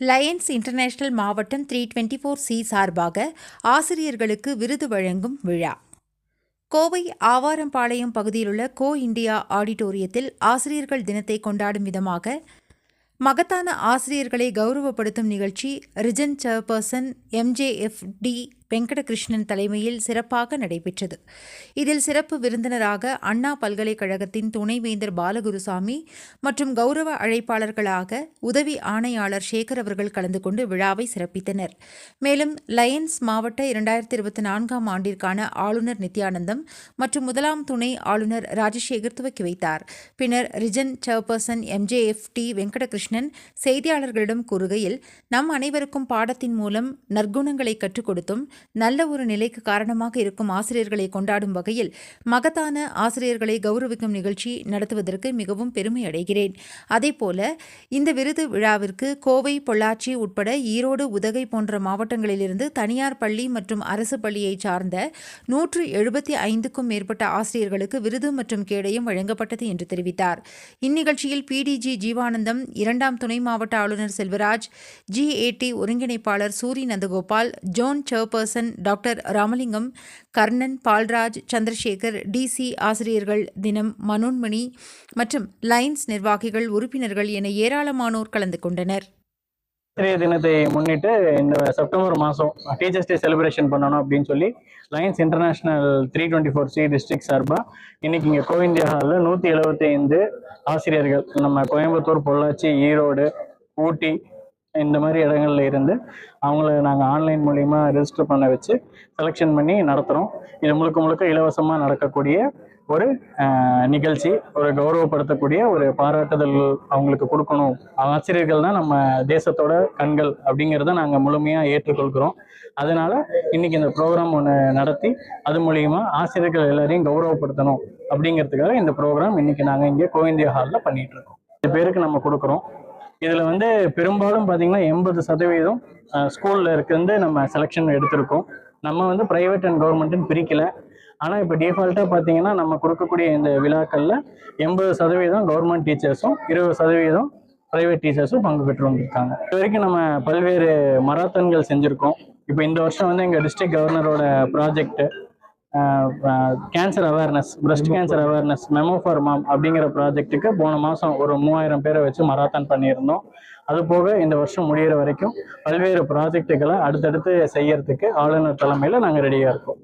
Lions international மாவட்டம் three twenty four C சார்பாக ஆசிரியர்களுக்கு விருது வழங்கும் விழா. கோவை ஆவாரம்பாளையம் பகுதியிலுள்ள கோ இந்தியா ஆடிட்டோரியத்தில் ஆசிரியர்கள் தினத்தை கொண்டாடும் விதமாக மகத்தான ஆசிரியர்களை கௌரவப்படுத்தும் நிகழ்ச்சி region chairperson MJF T Venkatakrishnan தலைமையில் சிறப்பாக நடைபெற்றது. இதில் சிறப்பு விருந்தினராக அண்ணா பல்கலைக்கழகத்தின் துணைவேந்தர் பாலகுருசாமி மற்றும் கௌரவ அழைப்பாளர்களாக உதவி ஆணையாளர் சேகர் அவர்கள் கலந்து கொண்டு விழாவை சிறப்பித்தனர். மேலும் லயன்ஸ் மாவட்ட இரண்டாயிரத்தி இருபத்தி நான்காம் ஆண்டிற்கான ஆளுநர் நித்யானந்தம் மற்றும் முதலாம் துணை ஆளுநர் ராஜசேகர் துவக்கி வைத்தார். பின்னர் region chairperson MJF T Venkatakrishnan செய்தியாளர்களிடம் கூறுகையில் நம் அனைவருக்கும் பாடத்தின் மூலம் நற்குணங்களை கற்றுக் கொடுத்தும் நல்ல ஒரு நிலைக்கு காரணமாக இருக்கும் ஆசிரியர்களை கொண்டாடும் வகையில் மகத்தான ஆசிரியர்களை கௌரவிக்கும் நிகழ்ச்சி நடத்துவதற்கு மிகவும் பெருமை அடைகிறேன். அதேபோல இந்த விருது விழாவிற்கு கோவை பொள்ளாச்சி உட்பட ஈரோடு உதகை போன்ற மாவட்டங்களிலிருந்து தனியார் பள்ளி மற்றும் அரசு பள்ளியைச் சார்ந்த நூற்று எழுபத்தி ஐந்துக்கும் மேற்பட்ட ஆசிரியர்களுக்கு விருது மற்றும் கேடயம் வழங்கப்பட்டது என்று தெரிவித்தார். இந்நிகழ்ச்சியில் பிடிஜி ஜீவானந்தம் இரண்டாம் துணை மாவட்ட ஆளுநர் செல்வராஜ் ஜிஏடி ஒருங்கிணைப்பாளர் Suri Nandagopal zone chairperson doctor Ramalingam Karnan Palraj Chandrasekar DC ஆசிரியர்கள் தினம் மனோன்மணி மற்றும் லைன்ஸ் நிர்வாகிகள் உறுப்பினர்கள் என ஏராளமானோர் கலந்து கொண்டனர். ஆசிரியர் தினத்தை முன்னிட்டு இந்த செப்டம்பர் மாதம் டீச்சர்ஸ் டே செலிப்ரேஷன் பண்ணணும் அப்படின்னு சொல்லி lions international three twenty four C district சார்பாக இன்னைக்கு இங்கே கோவிந்தியா ஹாலில் நூற்றி எழுபத்தி ஐந்து ஆசிரியர்கள் நம்ம கோயம்புத்தூர் பொள்ளாச்சி ஈரோடு ஊட்டி இந்த மாதிரி இடங்கள்ல இருந்து அவங்கள நாங்கள் ஆன்லைன் மூலிமா ரெஜிஸ்டர் பண்ண வச்சு செலெக்ஷன் பண்ணி நடத்துகிறோம் இது முழுக்க முழுக்க இலவசமாக நடக்கக்கூடிய ஒரு நிகழ்ச்சி ஒரு கௌரவப்படுத்தக்கூடிய ஒரு பாராட்டுதல் அவங்களுக்கு கொடுக்கணும். ஆசிரியர்கள் தான் நம்ம தேசத்தோட கண்கள் அப்படிங்கிறத நாங்கள் முழுமையாக ஏற்றுக்கொள்கிறோம். அதனால இன்னைக்கு இந்த ப்ரோக்ராம் ஒன்று நடத்தி அது மூலியமா ஆசிரியர்கள் எல்லாரையும் கௌரவப்படுத்தணும் அப்படிங்கிறதுக்காக இந்த ப்ரோக்ராம் இன்னைக்கு நாங்கள் இங்கே கோவிந்தியா ஹாலில் பண்ணிட்டு இருக்கோம். இது பேருக்கு நம்ம கொடுக்குறோம். இதில் வந்து பெரும்பாலும் பார்த்தீங்கன்னா எண்பது சதவீதம் ஸ்கூலில் இருந்து நம்ம செலெக்ஷன் எடுத்திருக்கோம். நம்ம வந்து ப்ரைவேட் அண்ட் கவர்மெண்ட்டுன்னு பிரிக்கல. ஆனால் இப்போ டிஃபால்ட்டாக பார்த்தீங்கன்னா நம்ம கொடுக்கக்கூடிய இந்த விழாக்களில் எண்பது சதவீதம் கவர்மெண்ட் டீச்சர்ஸும் இருபது சதவீதம் ப்ரைவேட் டீச்சர்ஸும் பங்கு பெற்று வந்திருக்காங்க இது வரைக்கும் நம்ம பல்வேறு மராத்தன்கள் செஞ்சுருக்கோம். இப்போ இந்த வருஷம் வந்து எங்கள் district கவர்னரோட project cancer awareness breast cancer awareness memo for mom அப்படிங்கிற ப்ராஜெக்ட்டுக்கு போன மாதம் ஒரு மூவாயிரம் பேரை வச்சு மராத்தான் பண்ணியிருந்தோம். அது போக இந்த வருஷம் முடியிற வரைக்கும் பல்வேறு ப்ராஜெக்ட்டுகளை அடுத்தடுத்து செய்யறதுக்கு ஆளுநர் தலைமையில் நாங்கள் ரெடியாக இருக்கோம்.